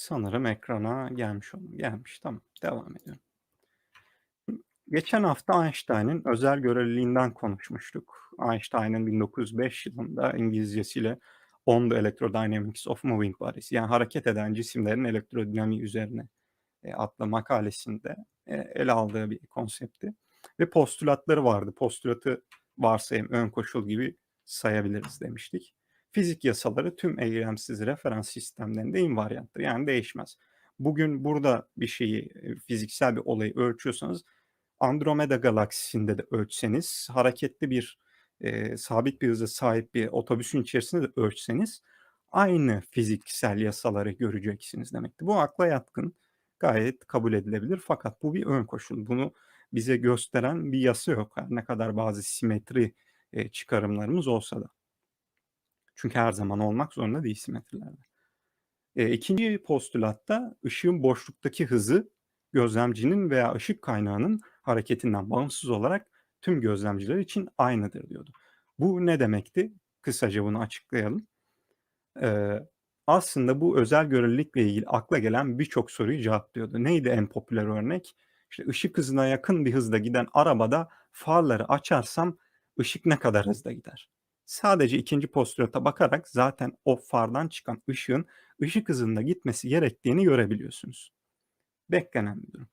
Sanırım ekrana gelmiş olm gelmiş. Tamam, devam ediyorum. Geçen hafta Einstein'ın özel göreliliğinden konuşmuştuk. Einstein'ın 1905 yılında İngilizcesiyle On the Electrodynamics of Moving Bodies yani hareket eden cisimlerin elektrodinamiği üzerine, eee, adlı makalesinde, eee, ele aldığı bir konseptti ve postülatları vardı. Postulatı varsayım, ön koşul gibi sayabiliriz demiştik. Fizik yasaları tüm eylemsiz referans sistemlerinde invarianttır yani değişmez. Bugün burada bir şeyi, eee, fiziksel bir olayı ölçüyorsanız Andromeda galaksisinde de ölçseniz, hareketli bir, eee, sabit bir hıza sahip bir otobüsün içerisinde de ölçseniz aynı fiziksel yasaları göreceksiniz demektir. Bu akla yatkın, gayet kabul edilebilir fakat bu bir ön koşul. Bunu bize gösteren bir yasa yok ne kadar bazı simetri, eee, çıkarımlarımız olsa da. Çünkü her zaman olmak zorunda değil simetrilerde. Eee, 2'nci postulatta ışığın boşluktaki hızı gözlemcinin veya ışık kaynağının hareketinden bağımsız olarak tüm gözlemciler için aynıdır diyordu. Bu ne demekti? Kısaca bunu açıklayalım. Eee, aslında bu özel görelilikle ilgili akla gelen birçok soruyu cevaplıyordu. Neydi en popüler örnek? İşte ışık hızına yakın bir hızda giden arabada farları açarsam ışık ne kadar hızla gider? Sadece 2'nci postulata bakarak zaten o fardan çıkan ışığın ışık hızında gitmesi gerektiğini görebiliyorsunuz. Beklenen bir durum.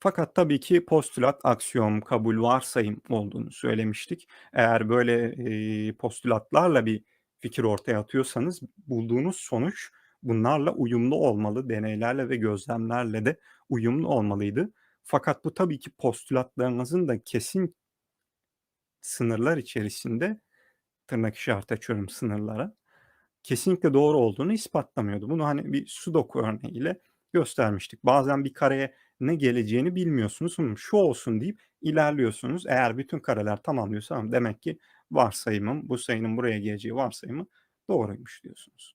Fakat tabii ki postülat, aksiyom, kabul, varsayım olduğunu söylemiştik. Eğer böyle, eee, postülatlarla bir fikir ortaya atıyorsanız bulduğunuz sonuç bunlarla uyumlu olmalı, deneylerle ve gözlemlerle de uyumlu olmalıydı. Fakat bu tabii ki postülatlarınızın da kesin sınırlar içerisinde, tırnak işareti açıyorum sınırlara, kesinlikle doğru olduğunu ispatlamıyordu. Bunu, hani, bir sudoku örneğiyle göstermiştik. Bazen bir kareye ne geleceğini bilmiyorsunuz. Şu olsun deyip ilerliyorsunuz. Eğer bütün kareler tamamlıyorsa tamam demek ki varsayımım, bu sayının buraya geleceği varsayımı doğruymuş diyorsunuz.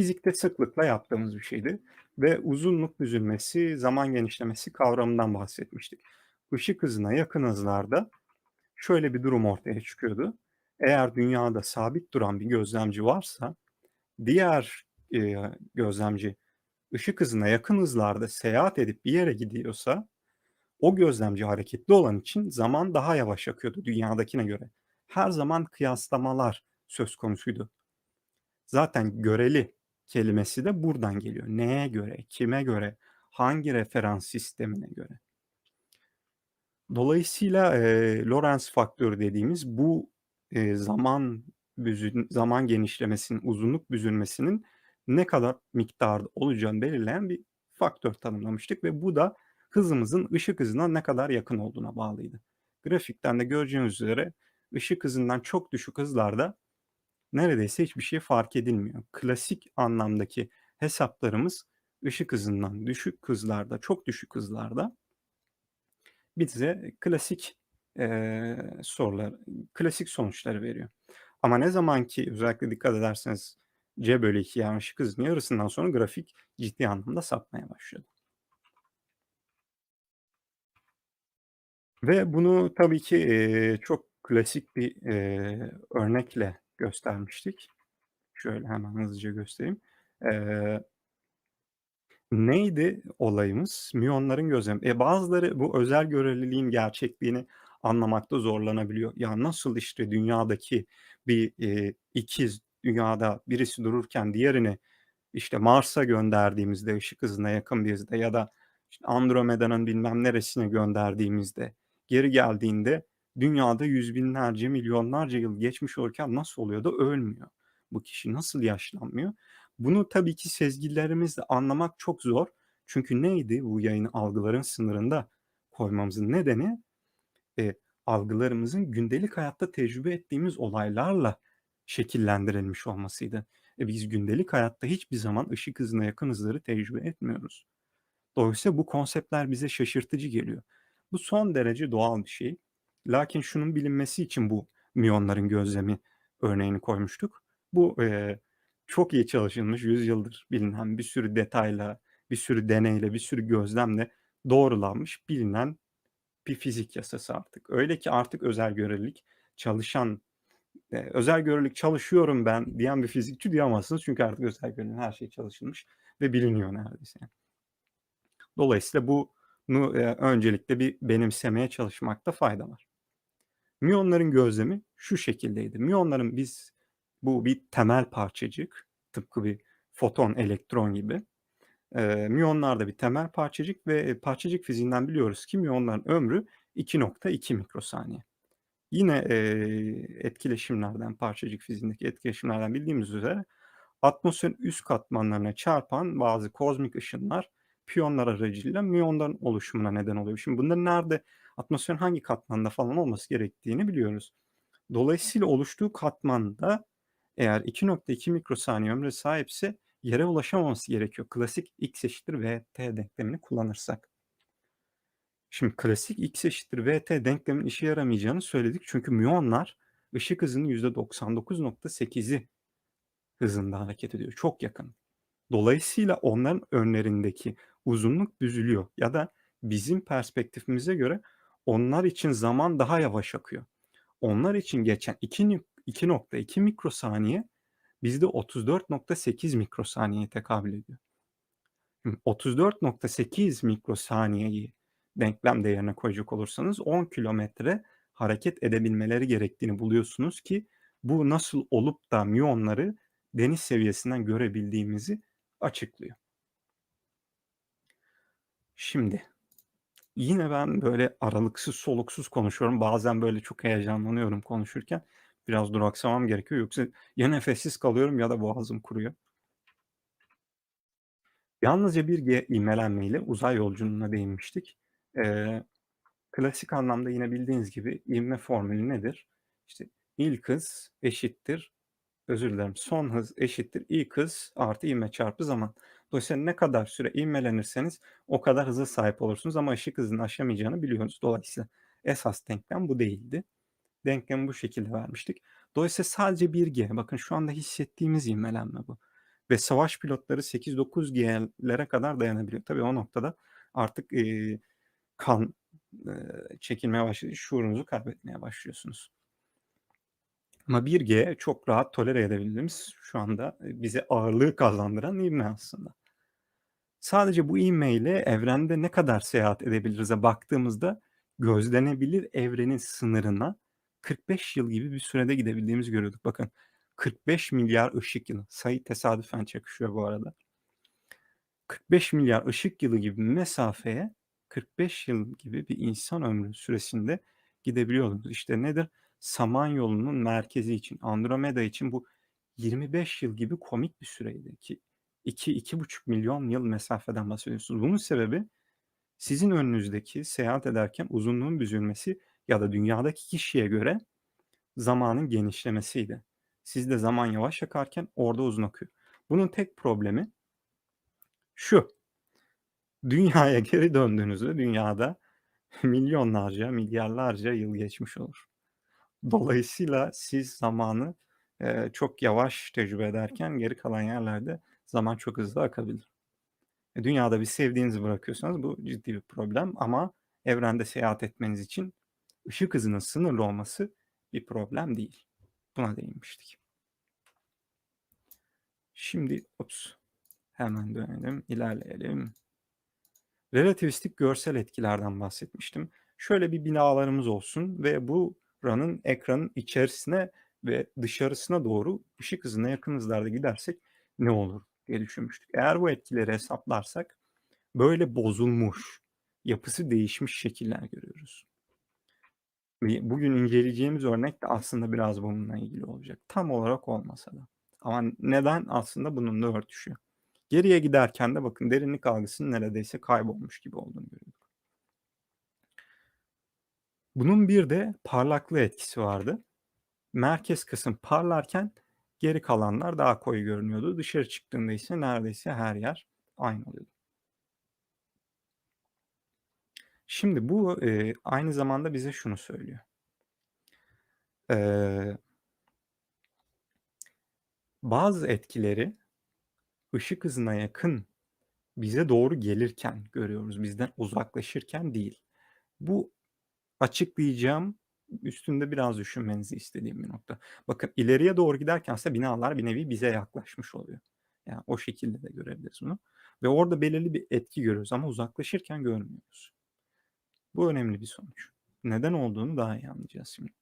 Fizikte sıklıkla yaptığımız bir şeydi ve uzunluk büzülmesi, zaman genişlemesi kavramından bahsetmiştik. Işık hızına yakın hızlarda şöyle bir durum ortaya çıkıyordu. Eğer dünyada sabit duran bir gözlemci varsa diğer, eee, gözlemci ışık hızına yakın hızlarda seyahat edip bir yere gidiyorsa o gözlemci hareketli olan için zaman daha yavaş akıyordu dünyadakine göre. Her zaman kıyaslamalar söz konusuydu. Zaten göreli kelimesi de buradan geliyor. Neye göre, kime göre, hangi referans sistemine göre? Dolayısıyla, eee, Lorentz faktörü dediğimiz bu, eee, zaman büzün zaman genişlemesinin, uzunluk büzülmesinin ne kadar miktarda olacağını belirleyen bir faktör tanımlamıştık ve bu da hızımızın ışık hızına ne kadar yakın olduğuna bağlıydı. Grafikten de göreceğiniz üzere ışık hızından çok düşük hızlarda neredeyse hiçbir şey fark edilmiyor. Klasik anlamdaki hesaplarımız ışık hızından düşük hızlarda, çok düşük hızlarda bize klasik, eee, sorular, klasik sonuçları veriyor. Ama ne zaman ki özellikle dikkat ederseniz C/2 yani ışık hızının yarısından sonra grafik ciddi anlamda sapmaya başlıyordu. Ve bunu tabii ki, eee, çok klasik bir, eee, örnekle göstermiştik. Şöyle hemen hızlıca göstereyim. Eee Neydi olayımız? Miyonların gözlemi. E, bazıları bu özel göreliliğin gerçekliğini anlamakta zorlanabiliyor. Ya, nasıl işte dünyadaki bir, eee, ikiz dünyada birisi dururken diğerini, işte, Mars'a gönderdiğimizde ışık hızına yakın bir hızda ya da işte Andromeda'nın bilmem neresine gönderdiğimizde geri geldiğinde dünyada yüz binlerce, milyonlarca yıl geçmiş olurken nasıl oluyor da ölmüyor? Bu kişi nasıl yaşlanmıyor? Bunu tabii ki sezgilerimizle anlamak çok zor. Çünkü neydi bu yayını algıların sınırında koymamızın nedeni? Eee, algılarımızın gündelik hayatta tecrübe ettiğimiz olaylarla şekillendirilmiş olmasıydı. E, biz gündelik hayatta hiçbir zaman ışık hızına yakın hızları tecrübe etmiyoruz. Dolayısıyla bu konseptler bize şaşırtıcı geliyor. Bu son derece doğal bir şey. Lakin şunun bilinmesi için bu miyonların gözlemi örneğini koymuştuk. Bu, eee, çok iyi çalışılmış, yüzyıldır bilinen bir sürü detayla, bir sürü deneyle, bir sürü gözlemle doğrulanmış, bilinen bir fizik yasası artık. Öyle ki artık özel görelilik çalışan Eee, özel görelilik çalışıyorum ben diyen bir fizikçi duyamazsınız. Çünkü artık özel göreliğin her şeyi çalışılmış ve biliniyor neredeyse. Dolayısıyla bunu, eee, öncelikle bir benimsemeye çalışmakta fayda var. Miyonların gözlemi şu şekildeydi. Miyonların biz bu bir temel parçacık, tıpkı bir foton, elektron gibi. Eee, miyonlar da bir temel parçacık ve, eee, parçacık fiziğinden biliyoruz ki miyonların ömrü 2.2 mikrosaniye. Yine, eee, etkileşimlerden, parçacık fiziğindeki etkileşimlerden bildiğimiz üzere atmosferin üst katmanlarına çarpan bazı kozmik ışınlar piyonlar aracılığıyla miyonların oluşumuna neden oluyor. Şimdi bunların nerede, atmosferin hangi katmanda falan olması gerektiğini biliyoruz. Dolayısıyla oluştuğu katmanda eğer 2.2 mikrosaniye ömre sahipse yere ulaşamaması gerekiyor. Klasik X eşittir VT denklemini kullanırsak. Şimdi klasik X eşittir VT denkleminin işe yaramayacağını söyledik. Çünkü miyonlar ışık hızının %99.8'i hızında hareket ediyor. Çok yakın. Dolayısıyla onların önlerindeki uzunluk büzülüyor ya da bizim perspektifimize göre onlar için zaman daha yavaş akıyor. Onlar için geçen 2 2.2 mikrosaniye bizde 34.8 mikrosaniyeye tekabül ediyor. Şimdi 34.8 mikrosaniyeyi denklem değerine koyacak olursanız 10 kilometre hareket edebilmeleri gerektiğini buluyorsunuz ki bu nasıl olup da miyonları deniz seviyesinden görebildiğimizi açıklıyor. Şimdi yine ben böyle aralıksız soluksuz konuşuyorum. Bazen böyle çok heyecanlanıyorum konuşurken. Biraz duraksamam gerekiyor yoksa ya nefessiz kalıyorum ya da boğazım kuruyor. Yalnızca bir G ivmelenmeyle uzay yolculuğuna değinmiştik. Eee, klasik anlamda yine bildiğiniz gibi ivme formülü nedir? İşte ilk hız eşittir, özür dilerim, son hız eşittir ilk hız artı ivme çarpı zaman. Dolayısıyla ne kadar süre ivmelenirseniz o kadar hıza sahip olursunuz ama ışık hızını aşamayacağını biliyoruz. Dolayısıyla esas denklem bu değildi. Denklemi bu şekilde vermiştik. Dolayısıyla sadece 1G, bakın şu anda hissettiğimiz ivmelenme bu. Ve savaş pilotları 8-9 G'lere kadar dayanabiliyor. Tabii o noktada artık eee, kan eee, çekilmeye başladı, şuurunuzu kaybetmeye başlıyorsunuz. Ama 1G çok rahat tolere edebildiğimiz şu anda bize ağırlığı kazandıran ivme aslında. Sadece bu ivmeyle evrende ne kadar seyahat edebiliriz'e baktığımızda gözlenebilir evrenin sınırına 45 yıl gibi bir sürede gidebildiğimizi görüyorduk. Bakın 45 milyar ışık yılı. Sayı tesadüfen çakışıyor bu arada. 45 milyar ışık yılı gibi mesafeye 45 yıl gibi bir insan ömrü süresinde gidebiliyordunuz. İşte nedir? Samanyolu'nun merkezi için, Andromeda için bu 25 yıl gibi komik bir süreydi ki 2-2,5 milyon yıl mesafeden bahsediyorsunuz. Bunun sebebi sizin önünüzdeki seyahat ederken uzunluğun büzülmesi ya da dünyadaki kişiye göre zamanın genişlemesiydi. Sizde zaman yavaş akarken orada uzun akıyor. Bunun tek problemi şu. Dünyaya geri döndüğünüzde dünyada milyonlarca, milyarlarca yıl geçmiş olur. Dolayısıyla siz zamanı, eee, çok yavaş tecrübe ederken geri kalan yerlerde zaman çok hızlı akabilir. E, dünyada bir sevdiğinizi bırakıyorsanız bu ciddi bir problem ama evrende seyahat etmeniz için ışık hızının sınırlı olması bir problem değil. Buna değinmiştik. Şimdi ops, hemen dönelim, ilerleyelim. Relativistik görsel etkilerden bahsetmiştim. Şöyle bir binalarımız olsun ve buranın ekranın içerisine ve dışarısına doğru ışık hızına yakın hızlarda gidersek ne olur diye düşünmüştük. Eğer bu etkileri hesaplarsak böyle bozulmuş, yapısı değişmiş şekiller görüyoruz. Bugün inceleyeceğimiz örnek de aslında biraz bununla ilgili olacak. Tam olarak olmasa da. Ama neden? Aslında bununla örtüşüyor. Geriye giderken de bakın derinlik algısının neredeyse kaybolmuş gibi olduğunu görüyorduk. Bunun bir de parlaklığı etkisi vardı. Merkez kısım parlarken geri kalanlar daha koyu görünüyordu. Dışarı çıktığında ise neredeyse her yer aynı oluyordu. Şimdi bu, eee, aynı zamanda bize şunu söylüyor. Eee bazı etkileri ışık hızına yakın bize doğru gelirken görüyoruz, bizden uzaklaşırken değil. Bu açıklayacağım, üstünde biraz düşünmenizi istediğim bir nokta. Bakın ileriye doğru giderken aslında binalar bir nevi bize yaklaşmış oluyor. Yani o şekilde de görebiliriz bunu. Ve orada belirli bir etki görüyoruz ama uzaklaşırken görmüyoruz. Bu önemli bir sonuç. Neden olduğunu daha iyi anlayacağız şimdi.